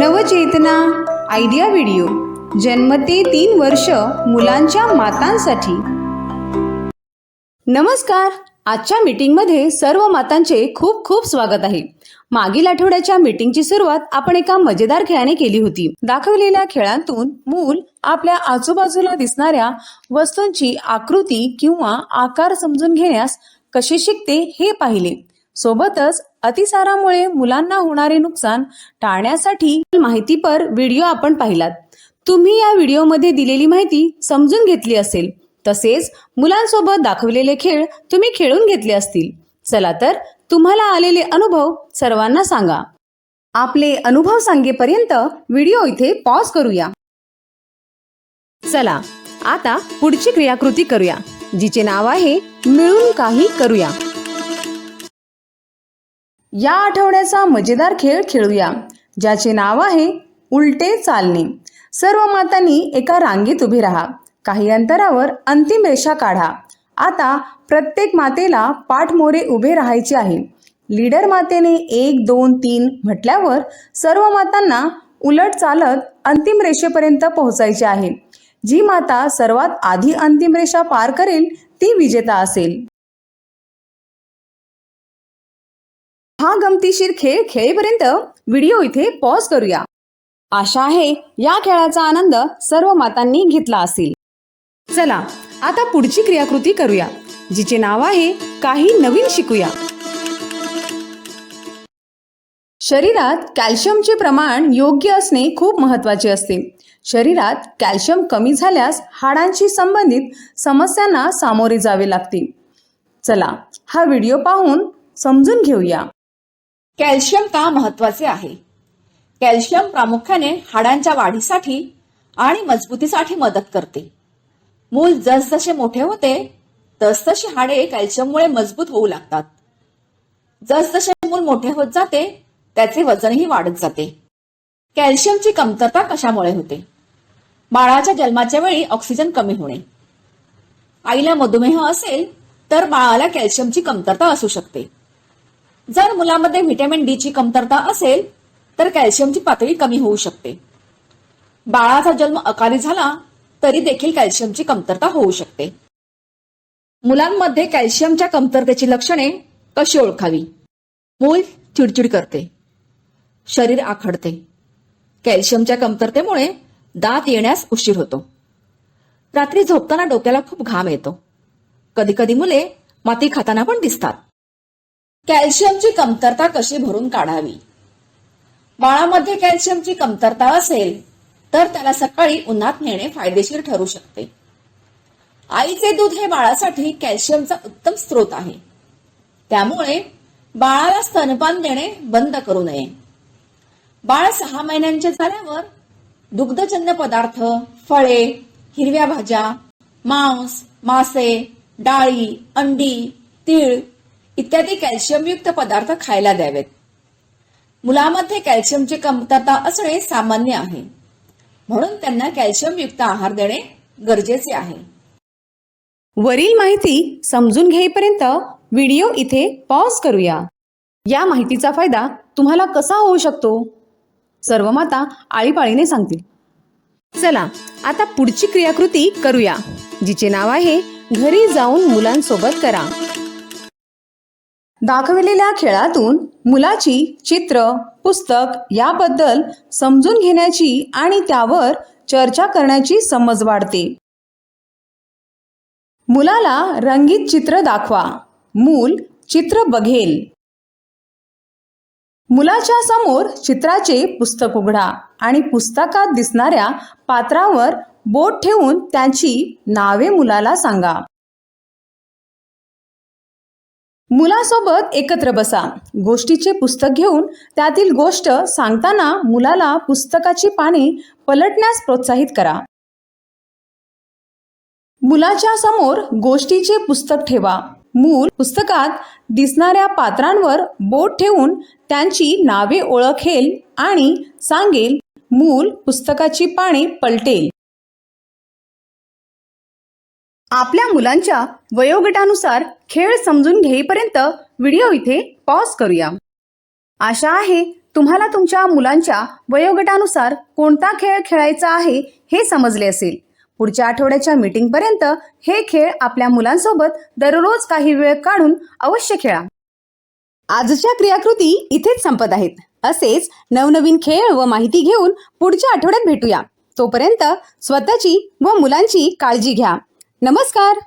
नवचेतना idea video. जन्मते तीन वर्ष मुलांच्या मातांसाठी. नमस्कार. आजच्या मीटिंगमध्ये सर्व मातांचे खूप खूप स्वागत आहे. मागील आठवड्याच्या मीटिंगची सुरुवात आपण एका मजेदार खेळाने केली होती. दाखवलेल्या खेळातून मूल आपल्या आजूबाजूला दिसणाऱ्या वस्तूंची आकृती किंवा आकार समजून घेण्यास कसे शिकते हे पाहिले. सोबतच अतिसारामुळे मुलांना होणारे नुकसान टाळण्यासाठी माहितीपर व्हिडिओ आपण पाहिलात. तुम्ही या व्हिडिओमध्ये दिलेली माहिती समजून घेतली असेल. तसेच मुलांसोबत दाखवलेले खेळ तुम्ही खेळून घेतले असतील. चला तर तुम्हाला आलेले अनुभव सर्वांना सांगा. आपले अनुभव सांगेपर्यंत व्हिडिओ इथे पॉज करूया. चला आता पुढची क्रियाकृती करूया जिचे नाव आहे मिळून काही करूया. या आठवड्याचा मजेदार खेळ खेळूया ज्याचे नाव आहे उलटे चालणे. सर्व मातांनी एका रांगेत उभे राहा. काही अंतरावर अंतिम रेषा काढा. आता प्रत्येक मातेला पाठमोरे उभे राहायचे आहे. लीडर मातेने एक दोन तीन म्हटल्यावर सर्व मातांना उलट चालत अंतिम रेषेपर्यंत पोहोचायचे आहे. जी माता सर्वात आधी अंतिम रेषा पार करेल ती विजेता असेल. हा गमतीशीर खेळ खेळेपर्यंत व्हिडिओ इथे पॉज करूया. आशा आहे या खेळाचा आनंद सर्व मातांनी घेतला असेल. चला आता पुढची क्रियाकृती करूया जिचे नाव आहे काही नवीन शिकूया. शरीरात कॅल्शियमचे प्रमाण योग्य असणे खूप महत्त्वाचे असते. शरीरात कॅल्शियम कमी झाल्यास हाडांशी संबंधित समस्यांना सामोरे जावे लागते. चला हा व्हिडिओ पाहून समजून घेऊया. कॅल्शियम का महत्त्वाचे आहे? कॅल्शियम प्रामुख्याने हाडांच्या वाढीसाठी आणि मजबूतीसाठी मदत करते. मूल जसजसे मोठे होते तसतशी हाडे कॅल्शियममुळे मजबूत होऊ लागतात. जसजसे मूल मोठे होत जाते त्याचे वजनही वाढत जाते. कॅल्शियमची कमतरता कशामुळे होते? बाळाच्या जन्माच्या वेळी ऑक्सिजन कमी होणे. आईला मधुमेह असेल तर बाळाला कॅल्शियमची कमतरता असू शकते. जर मुलामध्ये व्हिटॅमिन डी ची कमतरता असेल तर कॅल्शियमची पातळी कमी होऊ शकते. बाळाचा जन्म अकाली झाला तरी देखील कॅल्शियमची कमतरता होऊ शकते. मुलांमध्ये कॅल्शियमच्या कमतरतेची लक्षणे कशी ओळखावी? मूल चिडचिड करते. शरीर आखडते. कॅल्शियमच्या कमतरतेमुळे दात येण्यास उशीर होतो. रात्री झोपताना डोक्याला खूप घाम येतो. कधी कधी मुले माती खाताना पण दिसतात. कॅल्शियमची कमतरता कशी भरून काढावी? बाळामध्ये कॅल्शियमची कमतरता असेल तर त्याला सकाळी उन्हात नेणे फायदेशीर ठरू शकते. आईचे दूध हे बाळासाठी कॅल्शियमचा उत्तम स्रोत आहे. त्यामुळे बाळाला स्तनपान देणे बंद करू नये. बाळ सहा महिन्यांचे झाल्यावर दुग्धजन्य पदार्थ फळे हिरव्या भाज्या मांस मासे डाळी अंडी तीळ इत्यादी कॅल्शियमयुक्त पदार्थ खायला द्यावेत. मुलामध्ये कॅल्शियमची कमतरता असणे सामान्य आहे. म्हणून त्यांना कॅल्शियमयुक्त आहार देणे गरजेचे आहे. वरील माहिती समजून घेईपर्यंत व्हिडिओ इथे पॉज करूया. या माहितीचा फायदा तुम्हाला कसा होऊ शकतो? सर्व माता आळीपाळीने सांगतील. चला आता पुढची क्रियाकृती करूया जिचे नाव आहे घरी जाऊन मुलांसोबत करा. दाखविलेल्या खेळातून मुलाची चित्र पुस्तक याबद्दल समजून घेण्याची आणि त्यावर चर्चा करण्याची समज वाढते. मुलाला रंगीत चित्र दाखवा. मूल चित्र बघेल. मुलाच्या समोर चित्राचे पुस्तक उघडा आणि पुस्तकात दिसणाऱ्या पात्रावर बोट ठेवून त्यांची नावे मुलाला सांगा. मुलासोबत एकत्र बसा. गोष्टीचे पुस्तक घेऊन त्यातील गोष्ट सांगताना मुलाला पुस्तकाची पाने पलटण्यास प्रोत्साहित करा. मुलाच्या समोर गोष्टीचे पुस्तक ठेवा. मूल पुस्तकात दिसणाऱ्या पात्रांवर बोट ठेवून त्यांची नावे ओळखेल आणि सांगेल मूल पुस्तकाची पाने पलटेल. आपल्या मुलांच्या वयोगटानुसार खेळ समजून घेईपर्यंत व्हिडिओ इथे पॉज करूया. आशा आहे तुम्हाला तुमच्या मुलांच्या वयोगटानुसार कोणता खेळ खेळायचा आहे हे समजले असेल. पुढच्या आठवड्याच्या मीटिंगपर्यंत हे खेळ आपल्या मुलांसोबत दररोज काही वेळ काढून अवश्य खेळा. आजच्या क्रियाकृती इथेच संपत आहेत. असेच नवनवीन खेळ व माहिती घेऊन पुढच्या आठवड्यात भेटूया. तोपर्यंत स्वतःची व मुलांची काळजी घ्या. नमस्कार.